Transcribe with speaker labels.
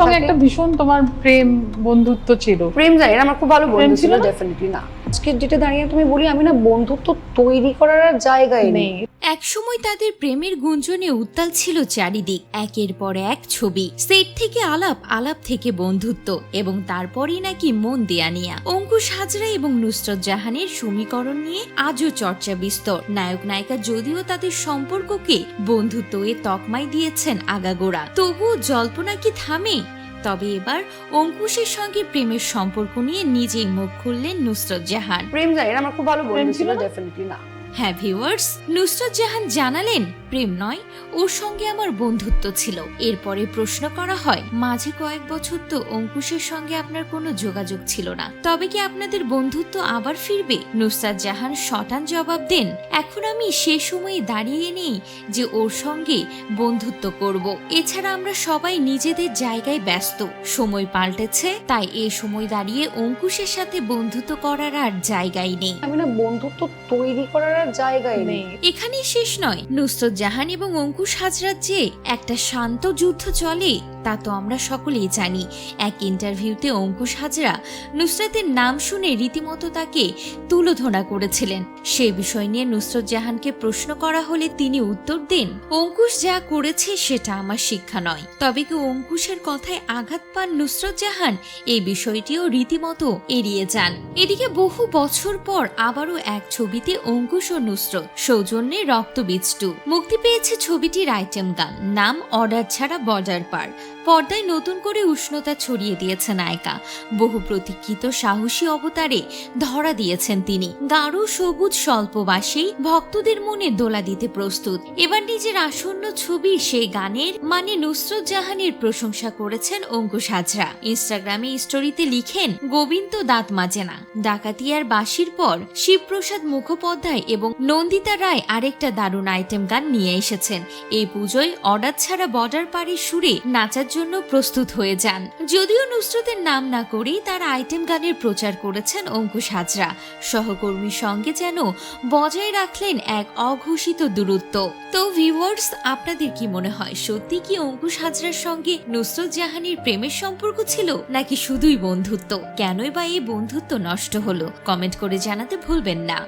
Speaker 1: সঙ্গে একটা ভীষণ তোমার প্রেম বন্ধুত্ব ছিল।
Speaker 2: প্রেম জানি না আমার খুব ভালো
Speaker 1: প্রেম
Speaker 2: বন্ধু
Speaker 1: ছিল
Speaker 2: ছিল ডেফিনেটলি না। আজকের ডেটে দাঁড়িয়ে তুমি বলি, আমি না বন্ধুত্ব তৈরি করার আর জায়গায় নেই।
Speaker 1: নেই।
Speaker 3: একসময় তাদের প্রেমের গুঞ্জনে উত্তাল ছিল চারিদিক, একের পর এক ছবি, সেট থেকে আলাপ আলাপ থেকে বন্ধুত্ব এবং তারপরেই নাকি মন দেয়া নিয়া। অঙ্কুশ হাজরা এবং নুসরত জাহানের সমীকরণ নিয়ে আজও চর্চা বিস্তর। নায়ক নায়িকা যদিও তাদের সম্পর্ককে বন্ধুত্ব এ তকমাই দিয়েছেন আগাগোড়া, তবুও জল্পনা কি থামে? তবে এবার অঙ্কুশের সঙ্গে প্রেমের সম্পর্ক নিয়ে নিজেই মুখ খুললেন নুসরত জাহান।
Speaker 2: প্রেম জানি না আমার খুব ভালো
Speaker 1: প্রেম
Speaker 2: বন্ধু
Speaker 1: ছিল
Speaker 2: ছিল? ডেফিনেটলি না।
Speaker 3: হ্যাঁ ভিউয়ার্স, নুসরত জাহান জানালেন, প্রেম নয়, ওর সঙ্গে আমার বন্ধুত্ব ছিল। এরপরে প্রশ্ন করা হয়, মাঝে কয়েক বছর তো অঙ্কুশের সঙ্গে আপনার কোনো যোগাযোগ ছিল না। তবে কি আপনাদের বন্ধুত্ব আবার ফিরবে? নুসরাত জাহান শটান জবাব দেন, এখন আমি সে সময়ে দাঁড়িয়ে নেই যে ওর সঙ্গে বন্ধুত্ব করব। এছাড়া আমরা সবাই নিজেদের জায়গায় ব্যস্ত। সময় পাল্টেছে, তাই এ সময় দাঁড়িয়ে অঙ্কুশের সাথে বন্ধুত্ব করার আর জায়গাই নেই।
Speaker 2: বন্ধুত্ব তৈরি করার জায়গায় নেই।
Speaker 1: নেই।
Speaker 3: এখানেই শেষ নয়। নুসরত জাহান এবং অঙ্কুশ হাজরার যে একটা শান্ত যুদ্ধ চলে, তা তো আমরা সকলেই জানি। এক ইন্টারভিউতে অঙ্কুশ হাজরা নুসরাতের নাম শুনে রীতিমতো তাকে তুলোধনা করেছিলেন। সে বিষয় নিয়ে নুসরত জাহানকে প্রশ্ন করা হলে তিনি উত্তর দেন, অঙ্কুশ যা করেছে সেটা আমার শিক্ষা নয়। তবে কি অঙ্কুশের কথায় আঘাত পান নুসরত জাহান? এই বিষয়টিও রীতিমতো এড়িয়ে যান। এদিকে বহু বছর পর আবারও এক ছবিতে অঙ্কুশ ও নুসরত, সৌজন্যে রক্তবীজ টু। মুক্তি পেয়েছে ছবিটির আইটেম গান। নাম অর্ডার ছাড়া বর্ডার পার। পর্দায় নতুন করে উষ্ণতা ছড়িয়ে দিয়েছে নায়িকা। বহু প্রতীক্ষিত সাহসী অবতারে ধরা দিয়েছেন তিনি। গাঢ়, সবুজ স্বল্পবাসী ভক্তদের মনে দোলা দিতে প্রস্তুত। এবার নিজের আসন্ন ছবি সেই গানের মানে নুসরত জাহানের প্রশংসা করেছেন অঙ্কুশ হাজরা। ইনস্টাগ্রামে স্টোরিতে লিখেন, গোবিন্দ দাঁত মাজে না। ডাকাতিয়ার বাসির পর শিবপ্রসাদ মুখোপাধ্যায় এবং নন্দিতা রায় আরেকটা দারুণ আইটেম গান নিয়ে এসেছেন। এই পুজোয় অর্ডার ছাড়া বর্ডার পারে সুরে নাচার জন্য প্রস্তুত হয়ে যান। যদিও নুসরতের নাম না করেই তার আইটেম গানের প্রচার করেছেন অঙ্কুশ হাজরা। সহকর্মীর সঙ্গে যেন বজায় রাখলেন এক অঘোষিত দূরত্ব। তো ভিউয়ার্স আপনাদের কি মনে হয়, সত্যি কি অঙ্কুশ হাজরার সঙ্গে নুসরত জাহানির প্রেমের সম্পর্ক ছিল, নাকি শুধুই বন্ধুত্ব? কেনই বা এই বন্ধুত্ব নষ্ট হলো? কমেন্ট করে জানাতে ভুলবেন না।